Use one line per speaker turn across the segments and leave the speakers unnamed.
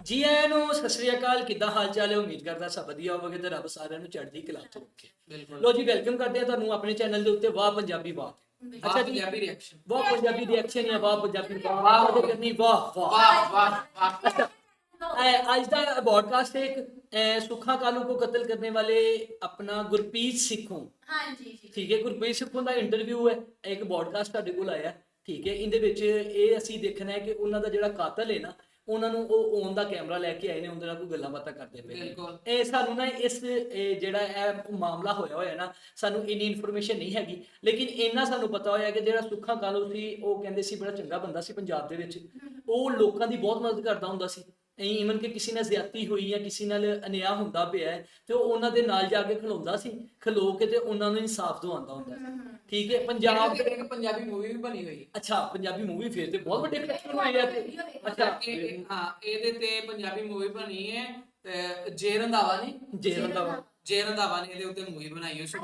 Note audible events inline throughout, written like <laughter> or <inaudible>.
ਜੀ ਆਇਆਂ ਨੂੰ ਸਤਿ ਸ੍ਰੀ ਅਕਾਲ ਕਿੱਦਾਂ ਹਾਲ ਚਾਲ ਹੈ? ਉਮੀਦ ਕਰਦਾ ਸਭ ਵਧੀਆ ਹੋਵੇਗਾ ਤੇ ਰੱਬ ਸਾਰਿਆਂ ਨੂੰ ਚੜ੍ਹਦੀ ਕਲਾ ਚ ਰੱਖੇ।
ਬਿਲਕੁਲ।
ਲੋ ਜੀ ਵੈਲਕਮ ਕਰਦੇ ਆ ਤੁਹਾਨੂੰ ਆਪਣੇ ਚੈਨਲ ਦੇ ਉੱਤੇ ਵਾਹ ਪੰਜਾਬੀ ਬਾਤ
ਵਾਹ
ਅੱਛਾ ਜੀ
ਪੰਜਾਬੀ ਰਿਐਕਸ਼ਨ
ਵਾਹ ਪੰਜਾਬੀ ਰਿਐਕਸ਼ਨ ਜਾਂ ਵਾਹ ਪੰਜਾਬੀ ਵਾਹ ਵਾਹ ਕਰਨੀ ਵਾਹ ਵਾਹ
ਵਾਹ। ਵਾਹ
ਅੱਜ ਦਾ ਪੋਡਕਾਸਟ ਹੈ ਇੱਕ ਸੁੱਖਾ ਕਾਲੂ ਕੋ ਕਤਲ ਕਰਨੇ ਵਾਲੇ ਆਪਣਾ ਗੁਰਪ੍ਰੀਤ ਸਿੱਖੋਂ।
ਹਾਂਜੀ ਜੀ।
ਠੀਕ ਹੈ ਗੁਰਪ੍ਰੀਤ ਸਿੱਖੋਂ ਦਾ ਇੰਟਰਵਿਊ ਹੈ ਇੱਕ ਪੋਡਕਾਸਟ ਤੁਹਾਡੇ ਕੋਲ ਆਇਆ। ਠੀਕ ਹੈ ਇਹਦੇ ਵਿੱਚ ਇਹ ਅਸੀਂ ਦੇਖਣਾ ਹੈ ਕਿ ਉਹਨਾਂ ਦਾ ਜਿਹੜਾ ਕਾਤਲ ਹੈ ਨਾ ਉਹਨਾਂ ਨੂੰ ਉਹ ਔਨ ਦਾ ਕੈਮਰਾ ਲੈ ਕੇ ਆਏ ਨੇ ਉਹਦੇ ਨਾਲ ਕੋਈ ਗੱਲਾਂ ਬਾਤਾਂ ਕਰਦੇ ਪਏ ਨੇ।
ਬਿਲਕੁਲ।
ਇਹ ਸਾਨੂੰ ਨਾ ਇਸ ਇਹ ਜਿਹੜਾ ਇਹ ਮਾਮਲਾ ਹੋਇਆ ਹੋਇਆ ਨਾ ਸਾਨੂੰ ਇੰਨੀ ਇਨਫੋਰਮੇਸ਼ਨ ਨਹੀਂ ਹੈਗੀ। ਲੇਕਿਨ ਇੰਨਾ ਸਾਨੂੰ ਪਤਾ ਹੋਇਆ ਕਿ ਜਿਹੜਾ ਸੁੱਖਾ ਕਾਲੂ ਸੀ ਉਹ ਕਹਿੰਦੇ ਸੀ ਬੜਾ ਚੰਗਾ ਬੰਦਾ ਸੀ ਪੰਜਾਬ ਦੇ ਵਿੱਚ। ਉਹ ਲੋਕਾਂ ਦੀ ਬਹੁਤ ਮਦਦ ਕਰਦਾ ਹੁੰਦਾ ਸੀ। ਈਵਨ ਕਿ ਕਿਸੇ ਨਾਲ ਜ਼ਿਆਦਤੀ ਹੋਈ ਜਾਂ ਕਿਸੇ ਨਾਲ ਅਨਿਆਂ ਹੁੰਦਾ ਪਿਆ ਹੈ, ਤੇ ਉਹ ਉਹਨਾਂ ਦੇ ਨਾਲ ਜਾ ਕੇ ਖਲੋਂਦਾ ਸੀ ਖਲੋ ਕੇ ਤੇ ਉਹਨਾਂ ਨੂੰ ਇਨਸਾਫ ਦਵਾਉਂਦਾ ਹੁੰਦਾ ਸੀ। ਠੀਕ ਹੈ ਪੰਜਾਬ ਦੇ
ਇੱਕ ਪੰਜਾਬੀ ਮੂਵੀ ਵੀ ਬਣੀ ਹੋਈ।
ਅੱਛਾ ਪੰਜਾਬੀ ਮੂਵੀ ਫੇਰ ਤੇ ਬਹੁਤ ਵੱਡੇ ਕਲੈਕਸ਼ਨ ਹੋਏ ਆ ਤੇ ਅੱਛਾ।
ਇਹ ਹਾਂ ਇਹਦੇ ਤੇ ਪੰਜਾਬੀ ਮੂਵੀ ਬਣੀ ਹੈ ਜੇ ਰੰਧਾਵਾ ਨੇ
ਜੇ ਰੰਦਾਵਾ
ਜੇ ਰੰਧਾਵਾ ਨੇ ਇਹਦੇ ਉੱਤੇ ਮੂਵੀ ਬਣਾਈ ਹੋਈ ਸੀ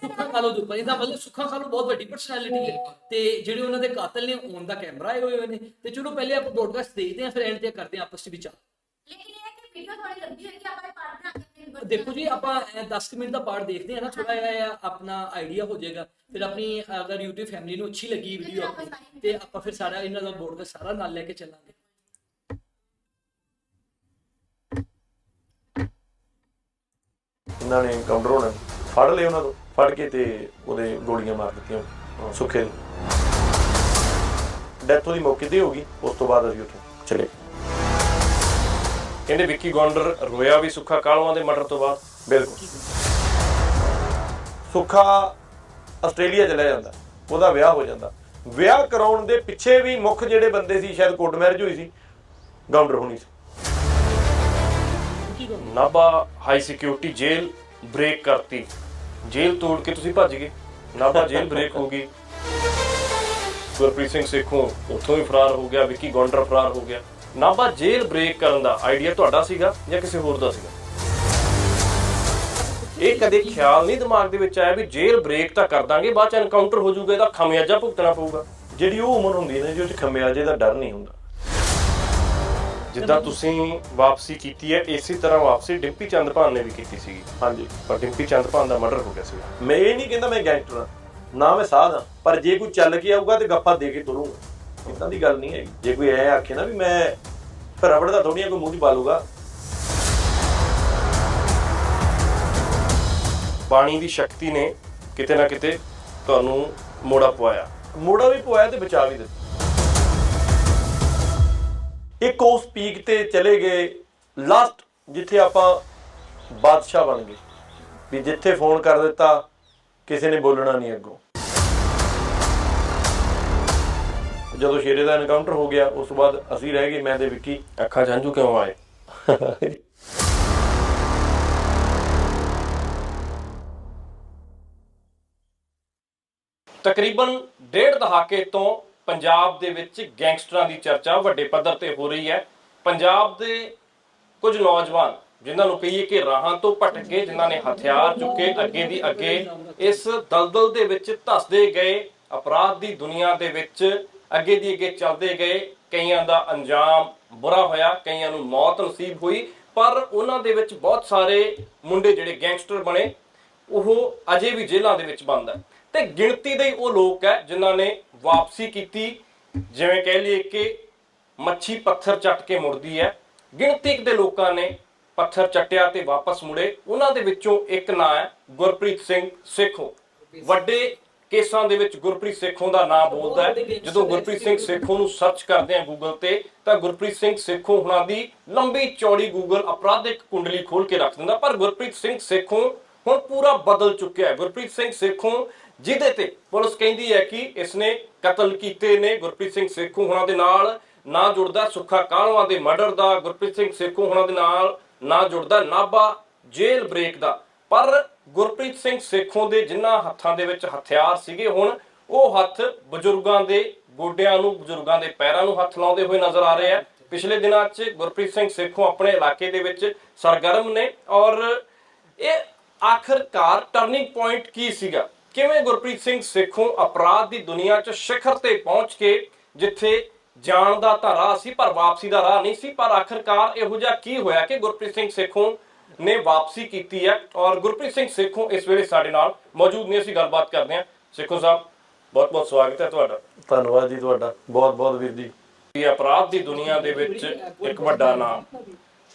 ਸੁੱਖਾ ਖਾਲੋ ਦੇ। ਉੱਪਰ ਇਹਦਾ ਮਤਲਬ ਸੁੱਖਾ ਖਾਲੋ ਬਹੁਤ ਵੱਡੀ ਪਰਸਨੈਲਿਟੀ ਹੈ। ਤੇ ਜਿਹੜੇ ਉਹਨਾਂ ਦੇ ਕਾਤਲ ਨੇ ਔਨ ਦਾ ਕੈਮਰਾ ਆਏ ਹੋਏ ਨੇ। ਤੇ ਚਲੋ ਪਹਿਲੇ ਆਪਾਂ ਪੋਡਕਾਸਟ ਦੇਖਦੇ ਹਾਂ ਫਿਰ ਐਂਡ ਤੇ ਕਰਦੇ ਹਾਂ ਆਪਸ ਵਿੱਚ ਵਿਚਾਰ।
ਲੇਕਿਨ ਇਹ ਹੈ ਕਿ ਵੀਡੀਓ ਥੋੜੀ ਲੰਬੀ ਹੋਏਗੀ ਆਪਾਂ ਇਹ ਪਾਰਟ ਬਣਾ ਕੇ
ਦੇਖੋ ਜੀ ਆਪਾਂ 10 ਮਿੰਟ ਦਾ ਪਾਰਟ ਦੇਖਦੇ ਹਾਂ ਨਾ ਥੋੜਾ ਜਿਹਾ ਆਪਣਾ ਆਈਡੀਆ ਹੋ ਜਾਏਗਾ। ਫਿਰ ਆਪਣੀ ਅਗਰ YouTube ਫੈਮਿਲੀ ਨੂੰ ਅੱਛੀ ਲੱਗੀ ਵੀਡੀਓ ਆਪਣੀ ਤੇ ਆਪਾਂ ਫਿਰ ਸਾਰਾ ਇਹਨਾਂ ਦਾ ਪੋਡਕਾਸਟ ਸਾਰਾ ਨਾਲ ਲੈ ਕੇ ਚੱਲਾਂਗੇ।
ਇਹਨਾਂ ਨੇ ਕਾਊਂਟਰ ਹੋਣਾ। ਫੜ ਲਏ ਉਹਨਾਂ ਤੋਂ। ਫੜ ਕੇ ਤੇ ਉਹਦੇ ਗੋਲੀਆਂ ਮਾਰ ਦਿੱਤੀਆਂ, ਅਹ ਸੁੱਖੇ ਦੇ ਡੈਥ ਉਹਦੀ ਮੌਕੇ ਤੇ ਹੋ ਗਈ, ਉਸ ਤੋਂ ਬਾਅਦ ਅਸੀਂ ਉੱਥੋਂ ਚਲੇ
ਕਹਿੰਦੇ ਵਿੱਕੀ ਗੌਂਡਰ ਰੋਇਆ ਵੀ ਸੁੱਖਾ ਕਾਲੂਆਂ ਦੇ ਮਰਡਰ ਤੋਂ ਬਾਅਦ?
ਬਿਲਕੁਲ। ਸੁੱਖਾ ਆਸਟ੍ਰੇਲੀਆ ਚਲਾ ਜਾਂਦਾ, ਉਹਦਾ ਵਿਆਹ ਹੋ ਜਾਂਦਾ। ਵਿਆਹ ਕਰਾਉਣ ਦੇ ਪਿੱਛੇ ਵੀ ਮੁੱਖ ਜਿਹੜੇ ਬੰਦੇ ਸੀ, ਸ਼ਾਇਦ ਕੋਰਟ ਮੈਰਿਜ ਹੋਈ ਸੀ ਗਾਉਂਡਰ ਹੋਣੀ ਸੀ।
Nabha high security jail break ਕਰਤੀ। ਜੇਲ੍ਹ ਤੋੜ ਕੇ ਤੁਸੀਂ ਭੱਜ ਗਏ। ਨਾਭਾ ਜੇਲ੍ਹ ਬ੍ਰੇਕ ਹੋ ਗਈ। ਗੁਰਪ੍ਰੀਤ ਸਿੰਘ ਸੇਖੋਂ ਉੱਥੋਂ ਹੀ ਫਰਾਰ ਹੋ ਗਿਆ, ਵਿੱਕੀ ਗੌਂਡਰ ਫਰਾਰ ਹੋ ਗਿਆ। ਨਾਭਾ ਜੇਲ੍ਹ ਬ੍ਰੇਕ ਕਰਨ ਦਾ ਆਈਡੀਆ ਤੁਹਾਡਾ ਸੀਗਾ ਜਾਂ ਕਿਸੇ ਹੋਰ ਦਾ ਸੀਗਾ? ਇਹ ਕਦੇ ਖਿਆਲ ਨਹੀਂ ਦਿਮਾਗ ਦੇ ਵਿੱਚ ਆਇਆ ਵੀ ਜੇਲ੍ਹ ਬ੍ਰੇਕ ਤਾਂ ਕਰ ਦਾਂਗੇ, ਬਾਅਦ ਚ ਐਨਕਾਊਂਟਰ ਹੋ ਜਾਊਗਾ, ਇਹਦਾ ਖਮਿਆਜਾ ਭੁਗਤਣਾ ਪਊਗਾ।
ਜਿਹੜੀ ਉਹ ਉਮਰ ਹੁੰਦੀ ਹੈ ਨਾ, ਜਿਹਦੇ ਵਿੱਚ ਖਮਿਆਜੇ ਦਾ ਡਰ ਨਹੀਂ ਹੁੰਦਾ।
ਜਿੱਦਾਂ ਤੁਸੀਂ ਵਾਪਸੀ ਕੀਤੀ ਹੈ ਇਸੇ ਤਰ੍ਹਾਂ ਵਾਪਸੀ ਡਿੰਪੀ ਚੰਦਪਾਨ ਨੇ ਵੀ ਕੀਤੀ ਸੀਗੀ।
ਹਾਂਜੀ।
ਪਰ ਡਿੰਪੀ ਚੰਦਪਾਨ ਦਾ ਮਰਡਰ ਹੋ ਗਿਆ ਸੀ
ਮੈਂ ਇਹ ਨਹੀਂ ਕਹਿੰਦਾ ਮੈਂ ਗੈਂਗਸਟਰ ਹਾਂ। ਨਾ ਮੈਂ ਸਾਧ ਹਾਂ। ਪਰ ਜੇ ਕੋਈ ਚੱਲ ਕੇ ਆਊਗਾ ਤੇ ਗੱਫਾ ਦੇ ਕੇ ਤੁਰੂੰਗਾ। ਇਦਾਂ ਦੀ ਗੱਲ ਨਹੀਂ ਹੈਗੀ। ਜੇ ਕੋਈ ਐ ਆਖੇ ਨਾ ਵੀ ਮੈਂ ਫਿਰ ਰਬੜ ਦਾ ਥੋੜੀਆਂ ਕੋਈ ਮੂੰਹ 'ਚ ਪਾ ਲੂਗਾ
ਬਾਣੀ ਦੀ ਸ਼ਕਤੀ ਨੇ ਕਿਤੇ ਨਾ ਕਿਤੇ ਤੁਹਾਨੂੰ ਮੋੜਾ ਪਵਾਇਆ।
ਮੋੜਾ ਵੀ ਪਵਾਇਆ ਤੇ ਬਚਾ ਵੀ ਦਿੱਤਾ। ਇੱਕ ਉਸ ਪੀਕ ਤੇ ਚਲੇ ਗਏ ਲਾਸਟ ਜਿੱਥੇ ਆਪਾਂ ਬਾਦਸ਼ਾਹ ਬਣ ਗਏ। ਵੀ ਜਿੱਥੇ ਫੋਨ ਕਰ ਦਿੱਤਾ, ਕਿਸੇ ਨੇ ਬੋਲਣਾ ਨਹੀਂ ਅੱਗੋਂ। ਜਦੋਂ ਸ਼ੇਰੇ ਦਾ ਐਨਕਾਊਂਟਰ ਹੋ ਗਿਆ, ਉਸ ਤੋਂ ਬਾਅਦ ਅਸੀਂ ਰਹਿ ਗਏ, ਮੈਂ ਤੇ ਵਿੱਕੀ,
ਅੱਖਾਂ ਜਾਂਝੂ ਕਿਉਂ ਆਏ? ਤਕਰੀਬਨ ਡੇਢ ਦਹਾਕੇ ਤੋਂ ਪੰਜਾਬ ਦੇ ਵਿੱਚ ਗੈਂਗਸਟਰਾਂ ਦੀ ਚਰਚਾ ਵੱਡੇ ਪੱਧਰ ਤੇ ਹੋ ਰਹੀ ਹੈ। ਪੰਜਾਬ ਦੇ ਕੁਝ ਨੌਜਵਾਨ, ਜਿਨ੍ਹਾਂ ਨੂੰ ਕਹੀਏ ਕਿ ਰਾਹਾਂ ਤੋਂ ਭਟਕ ਗਏ, ਜਿਨ੍ਹਾਂ ਨੇ ਹਥਿਆਰ ਚੁੱਕੇ, ਅੱਗੇ ਦੀ ਅੱਗੇ ਇਸ ਦਲਦਲ ਦੇ ਵਿੱਚ ਧਸਦੇ ਗਏ, ਅਪਰਾਧ ਦੀ ਦੁਨੀਆ ਦੇ ਵਿੱਚ ਅੱਗੇ ਦੀ ਅੱਗੇ ਚੱਲਦੇ ਗਏ। ਕਈਆਂ ਦਾ ਅੰਜਾਮ ਬੁਰਾ ਹੋਇਆ, ਕਈਆਂ ਨੂੰ ਮੌਤ ਨਸੀਬ ਹੋਈ, ਪਰ ਉਹਨਾਂ ਦੇ ਵਿੱਚ ਬਹੁਤ ਸਾਰੇ ਮੁੰਡੇ ਜਿਹੜੇ ਗੈਂਗਸਟਰ ਬਣੇ, ਉਹ ਅਜੇ ਵੀ ਜੇਲ੍ਹਾਂ ਦੇ ਵਿੱਚ ਬੰਦ ਹੈ। ਤੇ ਗਿਣਤੀ ਦੇ ਉਹ ਲੋਕ ਹੈ, ਜਿਨ੍ਹਾਂ ਨੇ ਵਾਪਸੀ ਕੀਤੀ, ਜਿਵੇਂ ਕਹਿ ਲਈਏ ਕਿ ਮੱਛੀ ਪੱਥਰ ਚੱਟ ਕੇ ਮੁੜਦੀ ਹੈ। ਗਿਣਤੀ ਦੇ ਲੋਕਾਂ ਨੇ ਪੱਥਰ ਚੱਟਿਆ ਤੇ ਵਾਪਸ ਮੁੜੇ। ਉਹਨਾਂ ਦੇ ਵਿੱਚੋਂ ਇੱਕ ਨਾਂ ਹੈ ਗੁਰਪ੍ਰੀਤ ਸਿੰਘ ਸੇਖੋਂ। ਵੱਡੇ ਕੇਸਾਂ ਦੇ ਵਿੱਚ ਗੁਰਪ੍ਰੀਤ ਸੇਖੋਂ ਦਾ ਨਾਮ ਬੋਲਦਾ ਹੈ। ਜਦੋਂ ਗੁਰਪ੍ਰੀਤ ਸਿੰਘ ਸੇਖੋਂ ਨੂੰ ਸਰਚ ਕਰਦੇ ਆ ਗੂਗਲ ਤੇ, ਤਾਂ ਗੁਰਪ੍ਰੀਤ ਸਿੰਘ ਸੇਖੋਂ ਹੁਣਾਂ ਦੀ ਲੰਬੀ ਚੌੜੀ ਗੂਗਲ ਅਪਰਾਧਿਕ ਕੁੰਡਲੀ ਖੋਲ ਕੇ ਰੱਖ ਦਿੰਦਾ। ਪਰ ਗੁਰਪ੍ਰੀਤ ਸਿੰਘ ਸੇਖੋਂ ਹੁਣ ਪੂਰਾ ਬਦਲ ਚੁੱਕਿਆ ਹੈ। ਗੁਰਪ੍ਰੀਤ ਸਿੰਘ ਸੇਖੋਂ ਜਿਹਦੇ ਤੇ ਪੁਲਿਸ ਕਹਿੰਦੀ ਹੈ ਕਿ ਇਸਨੇ ਕਤਲ ਕੀਤੇ ਨੇ ਗੁਰਪ੍ਰੀਤ ਸਿੰਘ ਸੇਖੂ ਹੁਣਾਂ ਦੇ ਨਾਲ, ਨਾ ਜੁੜਦਾ ਸੁੱਖਾ ਕਾਹਲਵਾਂ ਦੇ ਮਰਡਰ ਦਾ, ਗੁਰਪ੍ਰੀਤ ਸਿੰਘ ਸੇਖੂ ਹੁਣਾਂ ਦੇ ਨਾਲ, ਨਾ ਜੁੜਦਾ ਨਾਭਾ ਜੇਲ੍ਹ ਬ੍ਰੇਕ ਦਾ। ਪਰ ਗੁਰਪ੍ਰੀਤ ਸਿੰਘ ਸੇਖੋਂ ਦੇ ਜਿਨ੍ਹਾਂ ਹੱਥਾਂ ਦੇ ਵਿੱਚ ਹਥਿਆਰ ਸੀਗੇ ਹੁਣ, ਉਹ ਹੱਥ ਬਜ਼ੁਰਗਾਂ ਦੇ ਗੋਡਿਆਂ ਨੂੰ, ਬਜ਼ੁਰਗਾਂ ਦੇ ਪੈਰਾਂ ਨੂੰ ਹੱਥ ਲਾਉਂਦੇ ਹੋਏ ਨਜ਼ਰ ਆ ਰਹੇ ਆ। ਪਿਛਲੇ ਦਿਨਾਂ 'ਚ ਗੁਰਪ੍ਰੀਤ ਸਿੰਘ ਸੇਖੋਂ ਆਪਣੇ ਇਲਾਕੇ ਦੇ ਵਿੱਚ ਸਰਗਰਮ ਨੇ ਔਰ ਇਹ ਆਖਰਕਾਰ ਟਰਨਿੰਗ ਪੁਆਇੰਟ ਕੀ ਸੀਗਾ? ਕਿਵੇਂ ਗੁਰਪ੍ਰੀਤ ਸਿੰਘ ਸੇਖੋਂ ਅਪਰਾਧ ਦੀ ਦੁਨੀਆ 'ਚ ਸਿਖਰ ਤੇ ਪਹੁੰਚ ਕੇ ਜਿੱਥੇ ਜਾਣ ਦਾ ਤਾਂ ਰਾਹ ਸੀ ਪਰ ਵਾਪਸੀ ਦਾ ਰਾਹ ਨਹੀਂ ਸੀ ਪਰ ਆਖਰਕਾਰ ਇਹੋ ਜਿਹਾ ਕੀ ਹੋਇਆ ਕਿ ਗੁਰਪ੍ਰੀਤ ਸਿੰਘ ਸੇਖੋਂ ਨੇ ਵਾਪਸੀ ਕੀਤੀ ਹੈ ਔਰ ਗੁਰਪ੍ਰੀਤ ਸਿੰਘ ਸੇਖੋਂ ਇਸ ਵੇਲੇ ਸਾਡੇ ਨਾਲ ਮੌਜੂਦ ਨੇ ਅਸੀਂ ਗੱਲਬਾਤ ਕਰਦੇ ਹਾਂ ਸੇਖੋਂ ਸਾਹਿਬ ਬਹੁਤ ਬਹੁਤ ਸਵਾਗਤ ਹੈ ਤੁਹਾਡਾ
ਧੰਨਵਾਦ ਜੀ ਤੁਹਾਡਾ ਬਹੁਤ ਬਹੁਤ ਵੀਰ ਜੀ
ਇਹ ਅਪਰਾਧ ਦੀ ਦੁਨੀਆ ਦੇ ਵਿੱਚ ਇੱਕ ਵੱਡਾ ਨਾਮ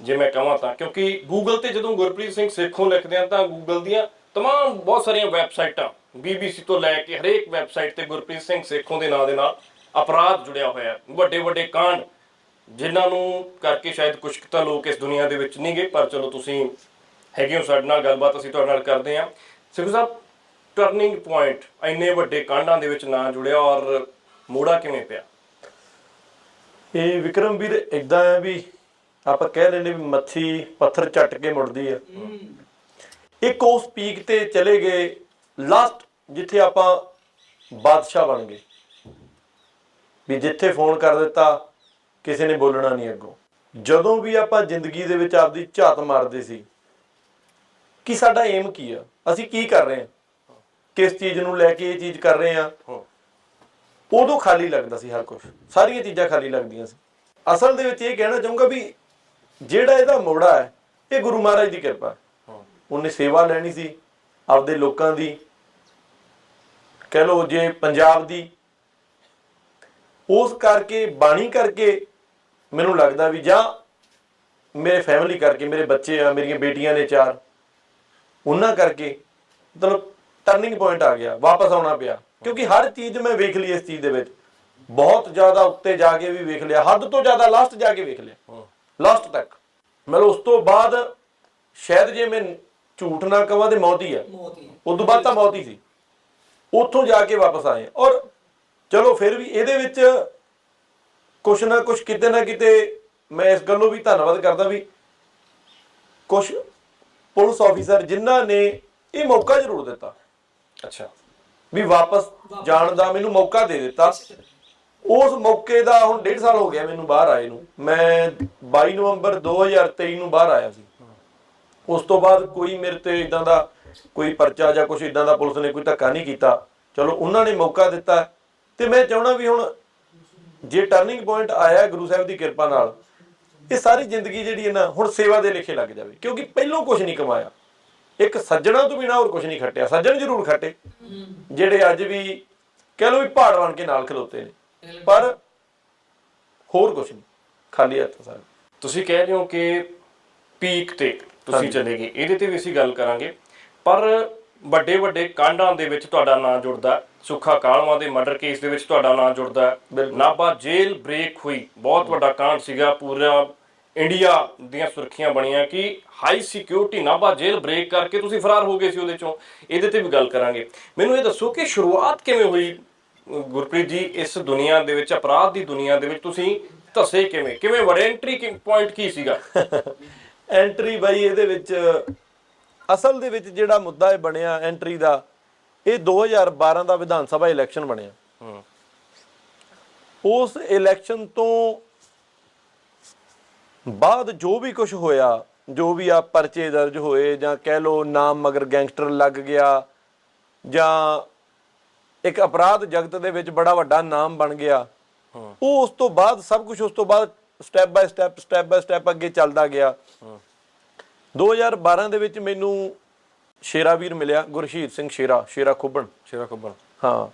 ਜੇ ਮੈਂ ਕਹਾਂ ਤਾਂ ਕਿਉਂਕਿ ਗੂਗਲ ਤੇ ਜਦੋਂ ਗੁਰਪ੍ਰੀਤ ਸਿੰਘ ਸੇਖੋਂ ਲਿਖਦੇ ਆ ਤਾਂ ਗੂਗਲ ਦੀਆਂ तमाम ਬਹੁਤ ਸਾਰੀਆਂ ਵੈਬਸਾਈਟਾਂ BBC ਤੋਂ ਲੈ ਕੇ ਹਰੇਕ ਵੈਬਸਾਈਟ ਤੇ ਗੁਰਪ੍ਰੀਤ ਸਿੰਘ ਸੇਖੋਂ ਦੇ ਨਾਂ ਦੇ ਨਾਲ ਅਪਰਾਧ ਜੁੜਿਆ ਹੋਇਆ ਹੈ। ਵੱਡੇ ਵੱਡੇ ਕਾਂਡ ਜਿਨ੍ਹਾਂ ਨੂੰ ਕਰਕੇ ਸ਼ਾਇਦ ਕੁਝ ਕੁ ਤਾਂ ਲੋਕ ਇਸ ਦੁਨੀਆ ਦੇ ਵਿੱਚ ਨਹੀਂ ਗਏ ਪਰ ਚਲੋ ਤੁਸੀਂ ਹੈਗੇ ਹੋ ਸਾਡੇ ਨਾਲ ਗੱਲਬਾਤ ਅਸੀਂ ਤੁਹਾਡੇ ਨਾਲ ਕਰਦੇ ਹਾਂ। ਸਿੱਖੋ ਸਾਹਿਬ ਟਰਨਿੰਗ ਪੁਆਇੰਟ ਇੰਨੇ ਵੱਡੇ ਕਾਂਡਾਂ ਦੇ ਵਿੱਚ ਨਾਂ ਜੁੜਿਆ ਔਰ ਮੋੜਾ ਕਿਵੇਂ ਪਿਆ?
ਇਹ ਵਿਕਰਮ ਵੀਰ ਇਦਾਂ ਹੈ ਵੀ ਆਪਾਂ ਕਹਿ ਲੈਂਦੇ ਵੀ ਮੱਛੀ ਪੱਥਰ ਝੱਟ ਕੇ ਮੁੜਦੀ ਆ ਇੱਕ ਉਸ ਪੀਕ ਤੇ ਚਲੇ ਗਏ ਲਾਸਟ ਜਿੱਥੇ ਆਪਾਂ ਬਾਦਸ਼ਾਹ ਬਣ ਗਏ। ਵੀ ਜਿੱਥੇ ਫੋਨ ਕਰ ਦਿੱਤਾ ਕਿਸੇ ਨੇ ਬੋਲਣਾ ਨਹੀਂ ਅੱਗੋਂ। ਜਦੋਂ ਵੀ ਆਪਾਂ ਜ਼ਿੰਦਗੀ ਦੇ ਵਿੱਚ ਆਪਦੀ ਝਾਤ ਮਾਰਦੇ ਸੀ ਕਿ ਸਾਡਾ ਏਮ ਕੀ ਆ? ਅਸੀਂ ਕੀ ਕਰ ਰਹੇ ਹਾਂ? ਕਿਸ ਚੀਜ਼ ਨੂੰ ਲੈ ਕੇ ਇਹ ਚੀਜ਼ ਕਰ ਰਹੇ ਹਾਂ? ਉਦੋਂ ਖਾਲੀ ਲੱਗਦਾ ਸੀ ਹਰ ਕੁਝ ਸਾਰੀਆਂ ਚੀਜ਼ਾਂ ਖਾਲੀ ਲੱਗਦੀਆਂ ਸੀ। ਅਸਲ ਦੇ ਵਿੱਚ ਇਹ ਕਹਿਣਾ ਚਾਹੂੰਗਾ ਵੀ ਜਿਹੜਾ ਇਹਦਾ ਮੋੜਾ ਹੈ ਇਹ ਗੁਰੂ ਮਹਾਰਾਜ ਦੀ ਕਿਰਪਾ ਉਹਨੇ ਸੇਵਾ ਲੈਣੀ ਸੀ ਆਪਦੇ ਲੋਕਾਂ ਦੀ ਕਹਿ ਲਓ ਜੇ ਪੰਜਾਬ ਦੀ ਉਸ ਕਰਕੇ ਬਾਣੀ ਕਰਕੇ ਮੈਨੂੰ ਲੱਗਦਾ ਵੀ ਜਾਂ ਮੇਰੇ ਫੈਮਿਲੀ ਕਰਕੇ ਮੇਰੇ ਬੱਚੇ ਆ ਮੇਰੀਆਂ ਬੇਟੀਆਂ ਨੇ ਚਾਰ ਉਹਨਾਂ ਕਰਕੇ ਮਤਲਬ ਟਰਨਿੰਗ ਪੁਆਇੰਟ ਆ ਗਿਆ ਵਾਪਸ ਆਉਣਾ ਪਿਆ। ਕਿਉਂਕਿ ਹਰ ਚੀਜ਼ ਮੈਂ ਵੇਖ ਲਈ ਇਸ ਚੀਜ਼ ਦੇ ਵਿੱਚ। ਬਹੁਤ ਜ਼ਿਆਦਾ ਉੱਤੇ ਜਾ ਕੇ ਵੀ ਵੇਖ ਲਿਆ ਹੱਦ ਤੋਂ ਜ਼ਿਆਦਾ ਲਾਸਟ ਜਾ ਕੇ ਵੇਖ ਲਿਆ।
ਹੂੰ।
ਲਾਸਟ ਤੱਕ। ਮਤਲਬ ਉਸ ਤੋਂ ਬਾਅਦ ਸ਼ਾਇਦ ਜੇ ਮੈਂ ਝੂਠ ਨਾ ਕਹਾਂ ਤੇ ਮੌਤ ਹੀ ਆ।
ਮੌਤ ਹੀ ਹੈ।
ਉਸ ਤੋਂ ਬਾਅਦ ਤਾਂ ਮੌਤ ਹੀ ਸੀ। ਉੱਥੋਂ ਜਾ ਕੇ ਵਾਪਸ ਆਏ। ਔਰ ਚਲੋ ਫਿਰ ਵੀ ਇਹਦੇ ਵਿੱਚ ਕੁਛ ਨਾ ਕੁਛ ਕਿਤੇ ਨਾ ਕਿਤੇ ਮੈਂ ਇਸ ਗੱਲੋਂ ਵੀ ਧੰਨਵਾਦ ਕਰਦਾ ਵੀ ਕੁਛ ਪੁਲਿਸ ਆਫੀਸਰ ਜਿਨ੍ਹਾਂ ਨੇ ਇਹ ਮੌਕਾ ਜ਼ਰੂਰ ਦਿੱਤਾ।
ਅੱਛਾ।
ਵੀ ਵਾਪਸ ਜਾਣ ਦਾ ਮੈਨੂੰ ਮੌਕਾ ਦੇ ਦਿੱਤਾ। ਉਸ ਮੌਕੇ ਦਾ ਹੁਣ ਡੇਢ ਸਾਲ ਹੋ ਗਿਆ ਮੈਨੂੰ ਬਾਹਰ ਆਏ ਨੂੰ। ਮੈਂ 22 ਨਵੰਬਰ 2023 ਨੂੰ ਬਾਹਰ ਆਇਆ ਸੀ। ਉਸ ਤੋਂ ਬਾਅਦ ਕੋਈ ਮੇਰੇ ਤੇ ਇਦਾਂ ਦਾ ਕੋਈ ਪਰਚਾ ਜਾਂ ਕੁਝ ਇਦਾਂ ਦਾ ਪੁਲਿਸ ਨੇ ਕੋਈ ਧੱਕਾ ਨਹੀਂ ਕੀਤਾ। ਚਲੋ ਉਹਨਾਂ ਨੇ ਮੌਕਾ ਦਿੱਤਾ ਤੇ ਮੈਂ ਚਾਹਣਾ ਵੀ ਹੁਣ ਜੇ ਟਰਨਿੰਗ ਪੁਆਇੰਟ ਆਇਆ ਗੁਰੂ ਸਾਹਿਬ ਦੀ ਕਿਰਪਾ ਨਾਲ ਇਹ ਸਾਰੀ ਜ਼ਿੰਦਗੀ ਜਿਹੜੀ ਹੈ ਨਾ ਹੁਣ ਸੇਵਾ ਦੇ ਲੇਖੇ ਲੱਗ ਜਾਵੇ ਕਿਉਂਕਿ ਪਹਿਲੋਂ ਕੁਝ ਨਹੀਂ ਕਮਾਇਆ। ਇੱਕ ਸੱਜਣਾ ਤੋਂ ਬਿਨਾ ਹੋਰ ਕੁਝ ਨਹੀਂ ਖੱਟਿਆ। ਸੱਜਣ ਜ਼ਰੂਰ ਖੱਟੇ। ਜਿਹੜੇ ਅੱਜ ਵੀ ਕਹਿ ਲਓ ਵੀ ਪਹਾੜ ਬਣ ਕੇ ਨਾਲ ਖਲੋਤੇ ਨੇ। ਪਰ ਹੋਰ ਕੁਝ ਨਹੀਂ। ਖਾਲੀ ਹੱਥ ਸਾਰੇ।
ਤੁਸੀਂ ਕਹਿ ਰਹੇ ਹੋ ਕਿ ਪੀਕ ਤੇ ਤੁਸੀਂ। ਚਲੇ ਗਏ। ਇਹਦੇ ਤੇ ਵੀ ਅਸੀਂ ਗੱਲ ਕਰਾਂਗੇ। ਪਰ ਵੱਡੇ ਵੱਡੇ ਕਾਂਡਾਂ ਦੇ ਵਿੱਚ ਤੁਹਾਡਾ ਨਾਂ ਜੁੜਦਾ। ਸੁੱਖਾ ਕਾਲਵਾ ਦੇ ਮਰਡਰ ਕੇਸ ਦੇ ਵਿੱਚ ਤੁਹਾਡਾ ਨਾਂ ਜੁੜਦਾ। ਨਾਭਾ ਜੇਲ੍ਹ ਬ੍ਰੇਕ ਹੋਈ। ਬਹੁਤ ਵੱਡਾ ਕਾਂਡ ਸੀਗਾ। ਪੂਰਾ ਇੰਡੀਆ ਦੀਆਂ ਸੁਰੱਖੀਆਂ ਬਣੀਆਂ ਕਿ high security Nabha jail break ਕਰਕੇ ਤੁਸੀਂ ਫਰਾਰ ਹੋ ਗਏ ਸੀ ਉਹਦੇ ਚੋਂ। ਇਹਦੇ ਤੇ ਵੀ ਗੱਲ ਕਰਾਂਗੇ। ਮੈਨੂੰ ਇਹ ਦੱਸੋ ਕਿ ਸ਼ੁਰੂਆਤ ਕਿਵੇਂ ਹੋਈ? ਗੁਰਪ੍ਰੀਤ ਜੀ ਇਸ ਦੁਨੀਆ ਦੇ ਵਿੱਚ ਅਪਰਾਧ ਦੀ ਦੁਨੀਆ ਦੇ ਵਿੱਚ ਤੁਸੀਂ ਧਸੇ ਕਿਵੇਂ? ਕਿਵੇਂ ਵੜੇ? ਐਂਟਰੀ ਪੁਆਇੰਟ ਕੀ ਸੀਗਾ? <laughs>
ਐਂਟਰੀ ਬਾਈ ਇਹਦੇ ਵਿੱਚ ਅਸਲ ਦੇ ਵਿੱਚ ਜਿਹੜਾ ਮੁੱਦਾ ਇਹ ਬਣਿਆ ਐਂਟਰੀ ਦਾ, ਇਹ 2012 ਦਾ ਵਿਧਾਨ ਸਭਾ ਇਲੈਕਸ਼ਨ ਬਣਿਆ। ਉਸ ਇਲੈਕਸ਼ਨ ਤੋਂ ਬਾਅਦ ਜੋ ਵੀ ਕੁਝ ਹੋਇਆ, ਜੋ ਵੀ ਆ ਪਰਚੇ ਦਰਜ ਹੋਏ, ਜਾਂ ਕਹਿ ਲੋ ਨਾਮ ਮਗਰ ਗੈਂਗਸਟਰ ਲੱਗ ਗਿਆ, ਜਾਂ ਇੱਕ ਅਪਰਾਧ ਜਗਤ ਦੇ ਵਿੱਚ ਬੜਾ ਵੱਡਾ ਨਾਮ ਬਣ ਗਿਆ, ਉਹ ਉਸ ਤੋਂ ਬਾਅਦ ਸਭ ਕੁਝ ਉਸ ਤੋਂ ਬਾਅਦ step by step step by step ਅੱਗੇ ਚੱਲਦਾ ਗਿਆ। 2012 ਦੇ ਵਿੱਚ ਮੈਨੂੰ ਸ਼ੇਰਾ ਵੀਰ ਮਿਲਿਆ ਗੁਰਸ਼ੀਤ ਸਿੰਘ ਸ਼ੇਰਾ ਸ਼ੇਰਾ ਖੁੱਬਣ।
ਸ਼ੇਰਾ ਖੁੱਬਣ।
ਹਾਂ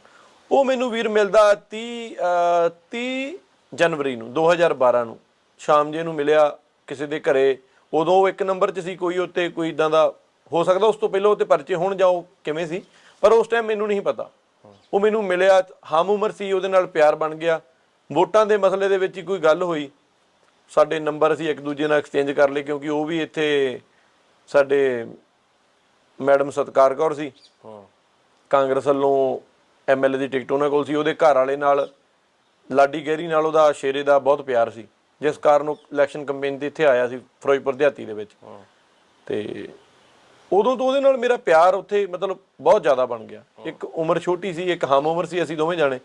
ਉਹ ਮੈਨੂੰ ਵੀਰ ਮਿਲਦਾ 30 ਅਹ, 30 ਜਨਵਰੀ ਨੂੰ 2012 ਨੂੰ। ਸ਼ਾਮ ਜੇ ਨੂੰ ਮਿਲਿਆ ਕਿਸੇ ਦੇ ਘਰੇ ਉਦੋਂ ਉਹ ਇੱਕ ਨੰਬਰ 'ਚ ਸੀ ਕੋਈ ਉੱਤੇ ਕੋਈ ਇਦਾਂ ਦਾ ਹੋ ਸਕਦਾ ਉਸ ਤੋਂ ਪਹਿਲਾਂ ਉੱਤੇ ਪਰਚੇ ਹੋਣ ਜਾਓ ਕਿਵੇਂ ਸੀ ਪਰ ਉਸ ਟਾਈਮ ਮੈਨੂੰ ਨਹੀਂ ਪਤਾ। ਉਹ ਮੈਨੂੰ ਮਿਲਿਆ ਹਮ ਉਮਰ ਸੀ ਉਹਦੇ ਨਾਲ ਪਿਆਰ ਬਣ ਗਿਆ। ਵੋਟਾਂ ਦੇ ਮਸਲੇ ਦੇ ਵਿੱਚ ਹੀ ਕੋਈ ਗੱਲ ਹੋਈ। ਸਾਡੇ ਨੰਬਰ ਅਸੀਂ ਇੱਕ ਦੂਜੇ ਨਾਲ ਐਕਸਚੇਂਜ ਕਰ ਲਏ ਕਿਉਂਕਿ ਉਹ ਵੀ ਇੱਥੇ ਸਾਡੇ ਮੈਡਮ ਸਤਕਾਰ ਕੌਰ ਸੀ।
ਹੂੰ।
ਕਾਂਗਰਸ ਵੱਲੋਂ ਐਮਐਲਏ ਦੀ ਟਿਕਟ ਉਹਨਾਂ ਕੋਲ ਸੀ। ਉਹਦੇ ਘਰ ਵਾਲੇ ਨਾਲ ਲਾਡੀ ਗਹਿਰੀ ਨਾਲ ਉਹਦਾ ਸ਼ੇਰੇ ਦਾ ਬਹੁਤ ਪਿਆਰ ਸੀ। ਜਿਸ ਕਾਰਨ ਉਹ ਇਲੈਕਸ਼ਨ ਕੈਂਪੇਨ ਤੇ ਇੱਥੇ ਆਇਆ ਸੀ ਫਿਰੋਜ਼ਪੁਰ ਦਿਹਾਤੀ ਦੇ ਵਿੱਚ। ਤੇ ਉਦੋਂ ਤੋਂ ਉਹਦੇ ਨਾਲ ਮੇਰਾ ਪਿਆਰ ਉੱਥੇ ਮਤਲਬ ਬਹੁਤ ਜ਼ਿਆਦਾ ਬਣ ਗਿਆ। ਇੱਕ ਉਮਰ ਛੋਟੀ ਸੀ ਇੱਕ ਹਮ ਉਮਰ ਸੀ ਅਸੀਂ ਦੋਵੇਂ ਜਾਣੇ।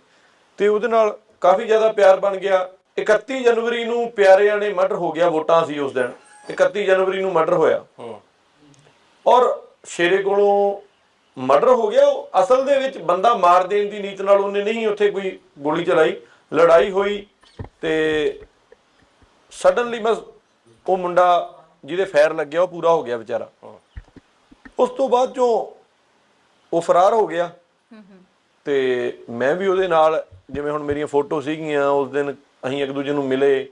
ਤੇ ਉਹਦੇ ਨਾਲ ਕਾਫੀ ਜ਼ਿਆਦਾ ਪਿਆਰ ਬਣ ਗਿਆ। 31 ਜਨਵਰੀ ਨੂੰ ਪਿਆਰਿਆਂ ਨੇ ਮਰਡਰ ਹੋ ਗਿਆ ਵੋਟਾਂ ਸੀ ਉਸ ਦਿਨ। 31 ਜਨਵਰੀ ਨੂੰ ਮਰਡਰ ਹੋਇਆ।
ਹੂੰ।
ਔਰ ਸ਼ੇਰੇ ਕੋਲੋਂ ਮਰਡਰ ਹੋ ਗਿਆ ਉਹ ਅਸਲ ਦੇ ਵਿੱਚ ਬੰਦਾ ਮਾਰ ਦੇਣ ਦੀ ਨੀਤ ਨਾਲ ਉਹਨੇ ਨਹੀਂ ਉੱਥੇ ਕੋਈ ਗੋਲੀ ਚਲਾਈ। ਲੜਾਈ ਹੋਈ ਤੇ ਸਡਨਲੀ ਬਸ ਉਹ ਮੁੰਡਾ ਜਿਹਦੇ ਫਾਇਰ ਲੱਗਿਆ ਉਹ ਪੂਰਾ ਹੋ ਗਿਆ ਵਿਚਾਰਾ। ਉਸ ਤੋਂ ਬਾਅਦ ਚੋਂ ਉਹ ਫਰਾਰ ਹੋ ਗਿਆ। ਤੇ ਮੈਂ ਵੀ ਉਹਦੇ ਨਾਲ ਜਿਵੇਂ ਹੁਣ ਮੇਰੀਆਂ ਫੋਟੋ ਸੀਗੀਆਂ ਉਸ ਦਿਨ ਅਸੀਂ ਇੱਕ ਦੂਜੇ ਨੂੰ ਮਿਲੇ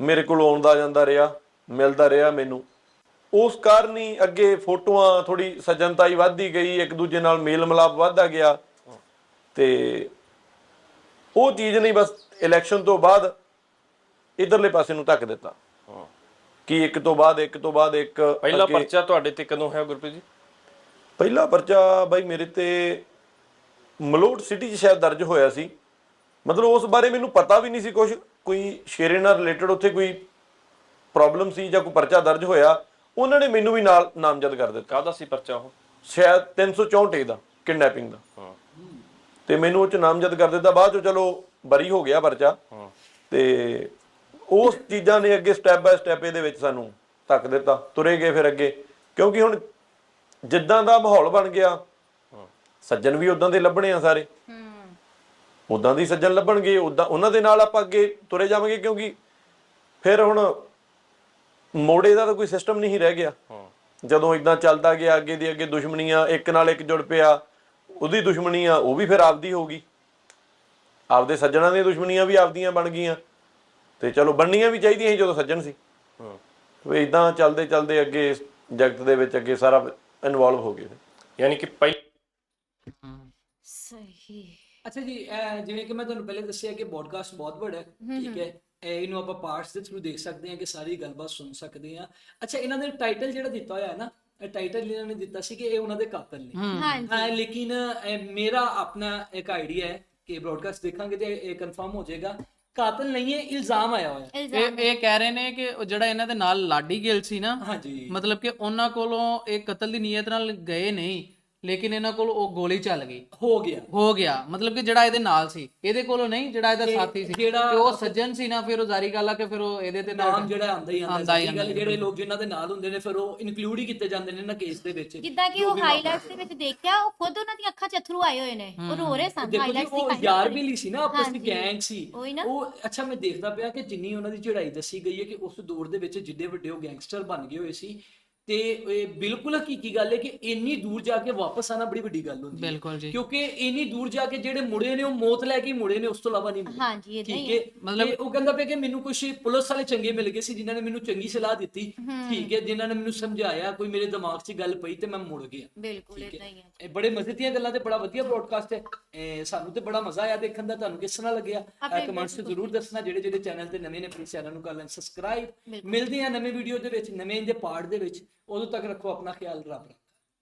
ਮੇਰੇ ਕੋਲ ਆਉਂਦਾ ਜਾਂਦਾ ਰਿਹਾ ਮਿਲਦਾ ਰਿਹਾ ਮੈਨੂੰ। ਉਸ ਕਾਰਨ ਹੀ ਅੱਗੇ ਫੋਟੋਆਂ ਥੋੜੀ ਸਜਣਤਾਈ ਵੱਧਦੀ ਗਈ ਇੱਕ ਦੂਜੇ ਨਾਲ ਮੇਲ ਮਿਲਾਪ ਵੱਧਦਾ ਗਿਆ। ਤੇ ਉਹ ਚੀਜ਼ ਨਹੀਂ ਬਸ ਇਲੈਕਸ਼ਨ ਤੋਂ ਬਾਅਦ ਇਧਰਲੇ ਪਾਸੇ ਨੂੰ ਧੱਕ ਦਿੱਤਾ। ਕਿ ਇੱਕ ਤੋਂ ਬਾਅਦ ਇੱਕ ਤੋਂ ਬਾਅਦ ਇੱਕ
ਪਹਿਲਾ ਪਰਚਾ ਤੁਹਾਡੇ ਤੇ ਕਦੋਂ ਹੋਇਆ ਗੁਰਪ੍ਰੀਤ ਜੀ?
ਪਹਿਲਾ ਪਰਚਾ ਬਾਈ ਮੇਰੇ ਤੇ ਮਲੋਟ ਸਿਟੀ 'ਚ ਸ਼ਾਇਦ ਦਰਜ ਹੋਇਆ ਸੀ। ਮਤਲਬ ਉਸ ਬਾਰੇ ਮੈਨੂੰ ਪਤਾ ਵੀ ਨਹੀਂ ਸੀ ਕੁਝ ਕੋਈ ਸ਼ੇਰੇ ਨਾਲ ਰਿਲੇਟਡ ਉੱਥੇ ਕੋਈ ਪ੍ਰੋਬਲਮ ਸੀ ਜਾਂ ਕੋਈ ਪਰਚਾ ਦਰਜ ਹੋਇਆ ਉਹਨਾਂ ਨੇ ਮੈਨੂੰ ਵੀ ਨਾਲ ਨਾਮਜ਼ਦ ਕਰ ਦਿੱਤਾ।
ਕਾਹਦਾ ਸੀ ਪਰਚਾ ਉਹ?
ਸ਼ਾਇਦ 364 ਏ ਦਾ ਕਿਡਨੈਪਿੰਗ ਦਾ।
ਹਾਂ।
ਤੇ ਮੈਨੂੰ ਉਹ ਚ ਨਾਮਜ਼ਦ ਕਰ ਦਿੱਤਾ। ਬਾਅਦ ਚੋਂ ਚਲੋ ਬਰੀ ਹੋ ਗਿਆ ਪਰਚਾ।
ਹਾਂ।
ਤੇ ਉਸ ਚੀਜ਼ਾਂ ਨੇ ਅੱਗੇ ਸਟੈਪ ਬਾਏ ਸਟੈਪ ਇਹਦੇ ਵਿੱਚ ਸਾਨੂੰ ਧੱਕ ਦਿੱਤਾ। ਤੁਰੇ ਗਏ ਫਿਰ ਅੱਗੇ। ਕਿਉਂਕਿ ਹੁਣ ਜਿੱਦਾਂ ਦਾ ਮਾਹੌਲ ਬਣ ਗਿਆ ਸੱਜਣ ਵੀ ਉਦਾਂ ਦੇ ਲੱਭਣੇ ਆ ਸਾਰੇ। ਉਦਾਂ ਦੀ ਸੱਜਣ ਲੱਭਣਗੇ ਉਦਾਂ ਉਹਨਾਂ ਦੇ ਨਾਲ ਆਪਾਂ ਅੱਗੇ ਤੁਰੇ ਜਾਵਾਂਗੇ ਕਿਉਂਕਿ ਫਿਰ ਹੁਣ ਮੋੜੇ ਦਾ ਤਾਂ ਕੋਈ ਸਿਸਟਮ ਨਹੀਂ ਰਹਿ ਗਿਆ।
ਹਾਂ।
ਜਦੋਂ ਇਦਾਂ ਚੱਲਦਾ ਗਿਆ ਅੱਗੇ ਦੀ ਅੱਗੇ ਦੁਸ਼ਮਣੀਆਂ ਇੱਕ ਨਾਲ ਇੱਕ ਜੁੜ ਪਿਆ ਉਹਦੀ ਦੁਸ਼ਮਣੀ ਆ ਉਹ ਵੀ ਫਿਰ ਆਪਦੀ ਹੋ ਗਈ। ਆਪਦੇ ਸੱਜਣਾਂ ਦੀਆਂ ਦੁਸ਼ਮਣੀਆਂ ਵੀ ਆਪਦੀਆਂ ਬਣ ਗਈਆਂ। ਤੇ ਚਲੋ ਬਣਨੀਆਂ ਵੀ ਚਾਹੀਦੀਆਂ ਸੀ ਜਦੋਂ ਸੱਜਣ ਸੀ।
ਹਾਂ।
ਵੀ ਇਦਾਂ ਚੱਲਦੇ ਚੱਲਦੇ ਅੱਗੇ ਜਗਤ ਦੇ ਵਿੱਚ ਅੱਗੇ ਸਾਰਾ ਇਨਵੋਲਵ ਹੋ ਗਏ
ਯਾਨੀ ਕਿ ਪਹਿ
ਸਹੀ।
ਅੱਛਾ ਜੀ ਜਿਵੇਂ ਕਿ ਮੈਂ ਤੁਹਾਨੂੰ ਪਹਿਲੇ ਦੱਸਿਆ ਕਿ ਪੋਡਕਾਸਟ ਬਹੁਤ ਵੱਡਾ ਹੈ ਠੀਕ ਹੈ। ਇਹ ਇਹਨੂੰ ਆਪਾਂ ਪਾਰਟਸ ਦੇ ਥਰੂ ਦੇਖ ਸਕਦੇ ਹਾਂ ਕਿ ਸਾਰੀ ਗੱਲਬਾਤ ਸੁਣ ਸਕਦੇ ਹਾਂ। ਅੱਛਾ ਇਹਨਾਂ ਦੇ ਟਾਈਟਲ ਜਿਹੜਾ ਦਿੱਤਾ ਹੋਇਆ ਹੈ ਨਾ ਇਹ ਟਾਈਟਲ ਇਹਨਾਂ ਨੇ ਦਿੱਤਾ ਸੀ ਕਿ ਇਹ ਉਹਨਾਂ ਦੇ ਕਾਤਲ ਨੇ।
ਹਾਂਜੀ।
ਹਾਂ ਲੇਕਿਨ ਅਹ, ਮੇਰਾ ਆਪਣਾ ਇੱਕ ਆਈਡੀਆ ਹੈ ਕਿ ਬ੍ਰੌਡਕਾਸਟ ਦੇਖਾਂਗੇ ਤੇ ਇਹ ਕਨਫਰਮ ਹੋ ਜਾਏਗਾ। ਕਾਤਲ ਨਹੀਂ ਹੈ ਇਲਜ਼ਾਮ ਆਇਆ ਹੋਇਆ ਹੈ।
ਇਲਜ਼ਾਮ
ਇਹ ਇਹ ਕਹਿ ਰਹੇ ਨੇ ਕਿ ਉਹ ਜਿਹੜਾ ਇਹਨਾਂ ਦੇ ਨਾਲ ਲਾਡੀ ਗਿੱਲ ਸੀ ਨਾ
ਹਾਂਜੀ।
ਮਤਲਬ ਕਿ ਉਹਨਾਂ ਕੋਲੋਂ ਇਹ ਕਤਲ ਦੀ ਨੀਅਤ ਨਾਲ ਗਏ ਨਹੀਂ। ਲੇਕਿਨ ਇਹਨਾਂ ਕੋਲ ਉਹ ਗੋਲੀ ਚੱਲ ਗਈ।
ਹੋ ਗਿਆ।
ਹੋ ਗਿਆ। ਮਤਲਬ ਕਿ ਜਿਹੜਾ ਇਹਦੇ ਨਾਲ ਸੀ। ਇਹਦੇ ਕੋਲੋਂ ਨਹੀਂ ਜਿਹੜਾ ਇਹਦਾ ਸਾਥੀ ਸੀ।
ਜਿਹੜਾ-
ਤੇ ਉਹ ਸੱਜਣ ਸੀ ਨਾ ਫਿਰ ਉਹ ਜ਼ਾਰੀ ਗੱਲ ਆ ਕਿ ਫਿਰ ਉਹ ਇਹਦੇ ਤੇ
ਨਾਮ ਜਿਹੜਾ ਆਂਦਾ ਹੀ ਆਂਦਾ
ਹੀ
ਗੱਲ ਜਿਹੜੇ ਲੋਕ ਜਿਨ੍ਹਾਂ ਦੇ ਨਾਲ ਹੁੰਦੇ ਨੇ ਫਿਰ ਉਹ ਇਨਕਲੂਡ ਹੀ ਕੀਤੇ ਜਾਂਦੇ ਨੇ ਨਾ ਕੇਸ ਦੇ ਵਿੱਚ।
ਜਿੱਦਾਂ ਕਿ ਉਹ ਹਾਈਲਾਈਟਸ ਦੇ ਵਿੱਚ ਦੇਖਿਆ ਉਹ ਖੁਦ ਉਹਨਾਂ ਦੀਆਂ ਅੱਖਾਂ 'ਚ ਅਥਰੂ ਆਏ ਹੋਏ ਨੇ। ਉਹ ਰੋ ਰਹੇ ਸਨ ਹਾਈਲਾਈਟਸ
ਉਹ
ਦੀ
ਯਾਰ ਵੀ ਲਈ ਸੀ ਨਾ ਆਪਸ ਦੀ। ਗੈਂਗ ਸੀ।
ਉਹੀ।
ਉਹ ਅੱਛਾ ਮੈਂ ਦੇਖਦਾ ਪਿਆ ਕਿ ਜਿੰਨੀ ਉਹਨਾਂ ਦੀ ਚੜਾਈ ਦੱਸੀ ਗਈ ਹੈ ਕਿ ਉਸ ਦੌਰ ਦੇ ਵਿੱਚ ਜਿੱਡੇ ਵੱਡੇ ਉਹ ਗੈਂਗਸਟਰ ਬਣ ਗਏ ਹੋਏ ਸੀ। ਤੇ ਇਹ ਬਿਲਕੁਲ ਹਕੀਕੀ ਗੱਲ ਹੈ ਕਿ ਇੰਨੀ ਦੂਰ ਜਾ ਕੇ ਵਾਪਸ ਆਣਾ ਬੜੀ ਵੱਡੀ ਗੱਲ ਹੁੰਦੀ ਹੈ।
ਬਿਲਕੁਲ ਜੀ।
ਕਿਉਂਕਿ ਇੰਨੀ ਦੂਰ ਜਾ ਕੇ ਜਿਹੜੇ ਮੁੜੇ ਨੇ ਉਹ ਮੌਤ ਲੈ ਕੇ ਮੁੜੇ ਨੇ ਉਸ ਤੋਂ ਇਲਾਵਾ ਨਹੀਂ ਮੁੜੇ।
ਹਾਂਜੀ ਇਦਾਂ
ਠੀਕ
ਹੀ।
ਮਤਲਬ ਉਹ ਕਹਿੰਦਾ ਪਿਆ ਕਿ ਮੈਨੂੰ ਕੁਝ ਪੁਲਿਸ ਵਾਲੇ ਚੰਗੇ ਮਿਲ ਗਏ ਸੀ ਜਿਨ੍ਹਾਂ ਨੇ ਮੈਨੂੰ ਚੰਗੀ ਸਲਾਹ ਦਿੱਤੀ। ਠੀਕ ਹੈ? ਜਿਨ੍ਹਾਂ ਨੇ ਮੈਨੂੰ ਸਮਝਾਇਆ ਕੋਈ ਮੇਰੇ ਦਿਮਾਗ 'ਚ ਗੱਲ ਪਈ ਤੇ ਮੈਂ ਮੁੜ ਗਿਆ।
ਬਿਲਕੁਲ ਇਦਾਂ ਹੀ? ਹੈ
ਇਹ ਬੜੇ ਮਜ਼ੇ ਦੀਆਂ ਗੱਲਾਂ ਤੇ ਬੜਾ ਵਧੀਆ ਬ੍ਰੌਡਕਾਸਟ ਹੈ। ਇਹ ਸਾਨੂੰ ਤੇ ਬੜਾ ਮਜ਼ਾ ਆਇਆ ਦੇਖਣ ਦਾ ਤੁਹਾਨੂੰ ਕਿਸ ਤਰ੍ਹਾਂ ਲੱਗਿਆ? ਕਮੈਂਟਸ 'ਚ ਜ਼ਰੂਰ ਦੱਸਣਾ ਜਿਹੜੇ ਜਿਹੜੇ ਚੈਨਲ ਤੇ ਨਵੇਂ ਨੇ ਪਲੀਜ਼ ਚੈਨਲ ਨੂੰ ਕਰ ਲੈਣ ਸਬਸਕ੍ਰਾਈਬ ਮਿਲਦੇ ਆ ਨਵੇਂ ਵੀਡੀਓ ਦੇ ਵਿੱਚ ਨਵੇਂ ਦੇ ਪਾਰਟ ਦੇ ਵਿੱਚ। ਉਦੋਂ ਤੱਕ ਰੱਖੋ ਆਪਣਾ ਖਿਆਲ ਰੱਬ ਰੱਖੋ